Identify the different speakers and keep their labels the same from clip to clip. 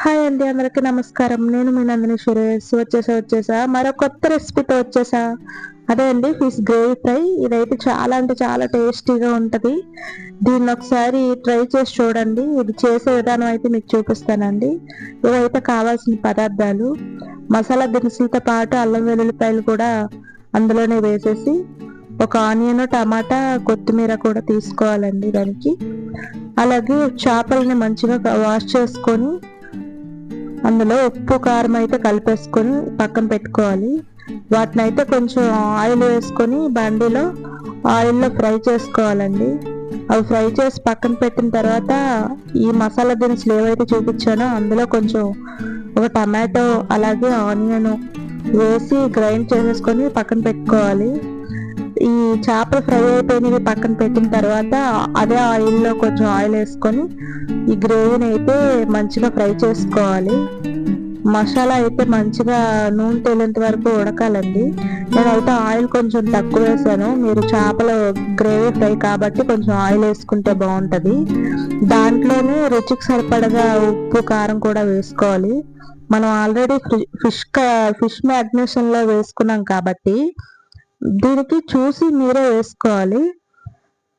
Speaker 1: Hi అండి అందరికీ నమస్కారం. నేను మీ నందిని సురేష్. వచ్చేసా వచ్చేసా. మరో కొత్త రెసిపీతో వచ్చేసా. అదే అండి ఫిష్ గ్రేవీ ఫ్రై ఇదైతే చాలా అంటే చాలా టేస్టీగా ఉంటుంది. దీన్ని ఒకసారి ట్రై చేసి చూడండి. ఇది చేసే విధానం అయితే మీకు చూపిస్తానండి. ఇవైతే కావాల్సిన పదార్థాలు. మసాలా దినుసులతో పాటు అల్లం వెల్లుల్లిపాయలు కూడా అందులోనే వేసేసి ఒక ఆనియన్ టమాటా కొత్తిమీర కూడా తీసుకోవాలండి దానికి. అలాగే చేపల్ని మంచిగా వాష్ చేసుకొని అందులో ఉప్పు కారం అయితే కలిపేసుకొని పక్కన పెట్టుకోవాలి. వాటిని అయితే కొంచెం ఆయిల్ వేసుకొని బండిలో ఆయిల్లో ఫ్రై చేసుకోవాలండి. అవి ఫ్రై చేసి పక్కన పెట్టిన తర్వాత ఈ మసాలా దినుసులు ఏవైతే చూపించానో అందులో కొంచెం ఒక టమాటో అలాగే ఆనియన్ వేసి గ్రైండ్ చేసేసుకొని పక్కన పెట్టుకోవాలి. ఈ చేపలు ఫ్రై అయిపోయినవి పక్కన పెట్టిన తర్వాత అదే ఆయిల్లో కొంచెం ఆయిల్ వేసుకొని ఈ గ్రేవీని అయితే మంచిగా ఫ్రై చేసుకోవాలి. మసాలా అయితే మంచిగా నూనె తేలేంత వరకు ఉడకాలండి. నేనైతే ఆయిల్ కొంచెం తక్కువ వేసాను. మీరు చేపల గ్రేవీ ఫ్రై కాబట్టి కొంచెం ఆయిల్ వేసుకుంటే బాగుంటుంది. దాంట్లోనే రుచికి సరిపడగా ఉప్పు కారం కూడా వేసుకోవాలి. మనం ఆల్రెడీ ఫిష్ ఫిష్ మ్యాగ్నేషన్లో వేసుకున్నాం కాబట్టి దీనికి చూసి మీరే వేసుకోవాలి.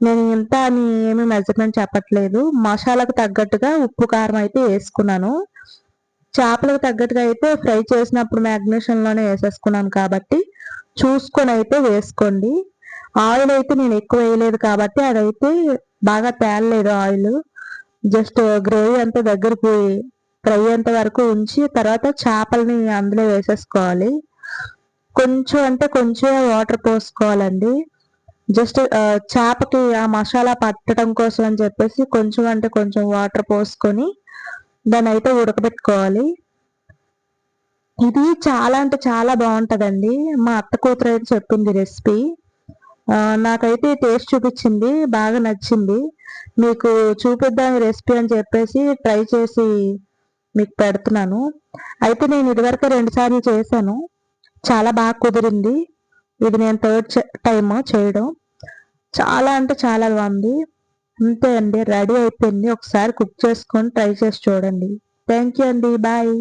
Speaker 1: నేను ఇంత అని ఏమి మెజర్మెంట్ చెప్పట్లేదు. మసాలాకు తగ్గట్టుగా ఉప్పు కారం అయితే వేసుకున్నాను. చేపలకు తగ్గట్టుగా అయితే ఫ్రై చేసినప్పుడు మ్యాగ్నేషన్లోనే వేసేసుకున్నాను కాబట్టి చూసుకొని అయితే వేసుకోండి. ఆయిల్ అయితే నేను ఎక్కువ వేయలేదు కాబట్టి అదైతే బాగా తేలలేదు ఆయిల్. జస్ట్ గ్రేవీ అంతా దగ్గరికి ఫ్రై అంత వరకు ఉంచి తర్వాత చేపల్ని అందులో వేసేసుకోవాలి. కొంచెం అంటే కొంచెం వాటర్ పోసుకోవాలండి. జస్ట్ చేపకి ఆ మసాలా పట్టడం కోసం అని చెప్పేసి కొంచెం అంటే కొంచెం వాటర్ పోసుకొని దాన్ని అయితే ఉడకబెట్టుకోవాలి. ఇది చాలా అంటే చాలా బాగుంటుందండి. మా అత్త కూతురు అయితే చెప్పింది రెసిపీ. నాకైతే టేస్ట్ చూపించింది బాగా నచ్చింది. మీకు చూపిద్దాం రెసిపీ అని చెప్పేసి ట్రై చేసి మీకు పెడుతున్నాను. అయితే నేను ఇదివరకు రెండుసార్లు చేశాను. చాలా బాగా కుదిరింది. ఇది నేను థర్డ్ టైమ్ చేయడం. చాలా అంటే చాలా బాగుంది. అంతే అండి రెడీ అయిపోయింది. ఒకసారి కుక్ చేసుకొని ట్రై చేసి చూడండి. థ్యాంక్ యూ అండి బాయ్